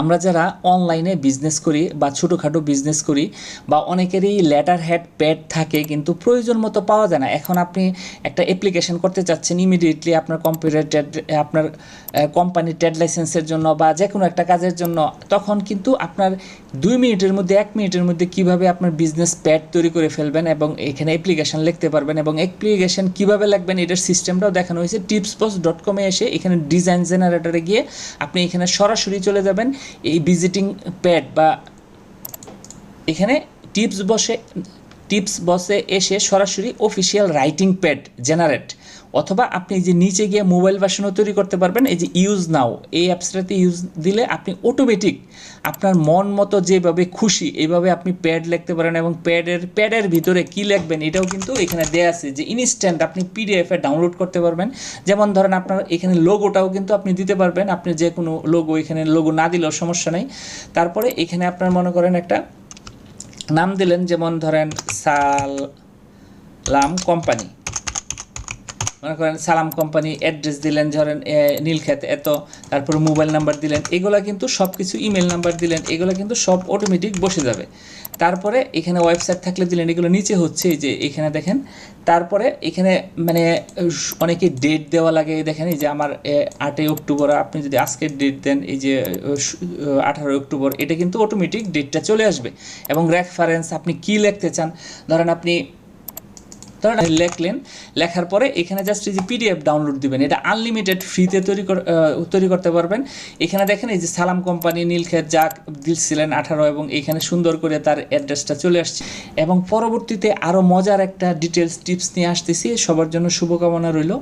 আমরা যারা অনলাইনে বিজনেস করি বা ছোটোখাটো বিজনেস করি বা অনেকেরই লেটার হেড প্যাড থাকে কিন্তু প্রয়োজন মতো পাওয়া যায় না। এখন আপনি একটা অ্যাপ্লিকেশন করতে চাচ্ছেন ইমিডিয়েটলি আপনার কম্পিউটার ট্যাড আপনার কোম্পানির ট্যাড লাইসেন্সের জন্য বা যে কোনো একটা কাজের জন্য, তখন কিন্তু আপনার দুই মিনিটের মধ্যে, এক মিনিটের মধ্যে কীভাবে আপনার বিজনেস প্যাড তৈরি করে ফেলবেন এবং এখানে অ্যাপ্লিকেশন লিখতে পারবেন এবং অ্যাপ্লিকেশন কীভাবে লাগবেন এটার সিস্টেমটাও দেখানো হয়েছে। টিপস পোস্ট ডট কমে এসে এখানে ডিজাইন জেনারেটরে গিয়ে আপনি এখানে সরাসরি চলে যাবেন। এই ভিজিটিং প্যাড বা এখানে টিপস বসে টিপস বসে এসে সরাসরি অফিসিয়াল রাইটিং প্যাড জেনারেট অথবা আপনি যে নিচে গিয়ে মোবাইল ভার্সনও তৈরি করতে পারবেন, এই যে ইউজ নাও এই অ্যাপসটাতে ইউজ দিলে আপনি অটোমেটিক আপনার মন মতো যেভাবে খুশি, এইভাবে আপনি প্যাড লিখতে পারেন এবং প্যাডের প্যাডের ভিতরে কী লিখবেন এটাও কিন্তু এখানে দেয়া আছে যে ইনস্ট্যান্ট আপনি পিডিএফে ডাউনলোড করতে পারবেন। যেমন ধরেন আপনার এখানে লোগোটাও কিন্তু আপনি দিতে পারবেন, আপনি যে কোনো লোগো এখানে লোগো না দিলেও সমস্যা নেই। তারপরে এখানে আপনার মনে করেন একটা নাম দিলেন যেমন ধরেন সালাম কোম্পানি। মনে করেন সালাম কোম্পানি অ্যাড্রেস দিলেন, ধরেন নীলক্ষেত এত, তারপর মোবাইল নাম্বার দিলেন, এগুলো কিন্তু সব কিছু ইমেল নাম্বার দিলেন, এগুলো কিন্তু সব অটোমেটিক বসে যাবে। তারপরে এখানে ওয়েবসাইট থাকলে দিলেন, এগুলো নিচে হচ্ছে যে এখানে দেখেন, তারপরে এখানে মানে অনেকে ডেট দেওয়া লাগে, দেখেন, এই যে আমার আটই অক্টোবর, আপনি যদি আজকের ডেট দেন, এই যে আঠারোই অক্টোবর, এটা কিন্তু অটোমেটিক ডেটটা চলে আসবে। এবং রেফারেন্স আপনি কি লিখতে চান, ধরেন আপনি ধরেন লেখলেন লেখার পরে এখানে জাস্ট এই যে পিডিএফ ডাউনলোড দিবেন, এটা আনলিমিটেড ফ্রিতে তৈরি তৈরি করতে পারবেন। এখানে দেখেন এই যে সালাম কোম্পানি নীলক্ষেত যা দিচ্ছিলেন আঠারো এবং এখানে সুন্দর করে তার অ্যাড্রেসটা চলে আসছে। এবং পরবর্তীতে আরও মজার একটা ডিটেলস টিপস নিয়ে আসতেছি। সবার জন্য শুভকামনা রইল।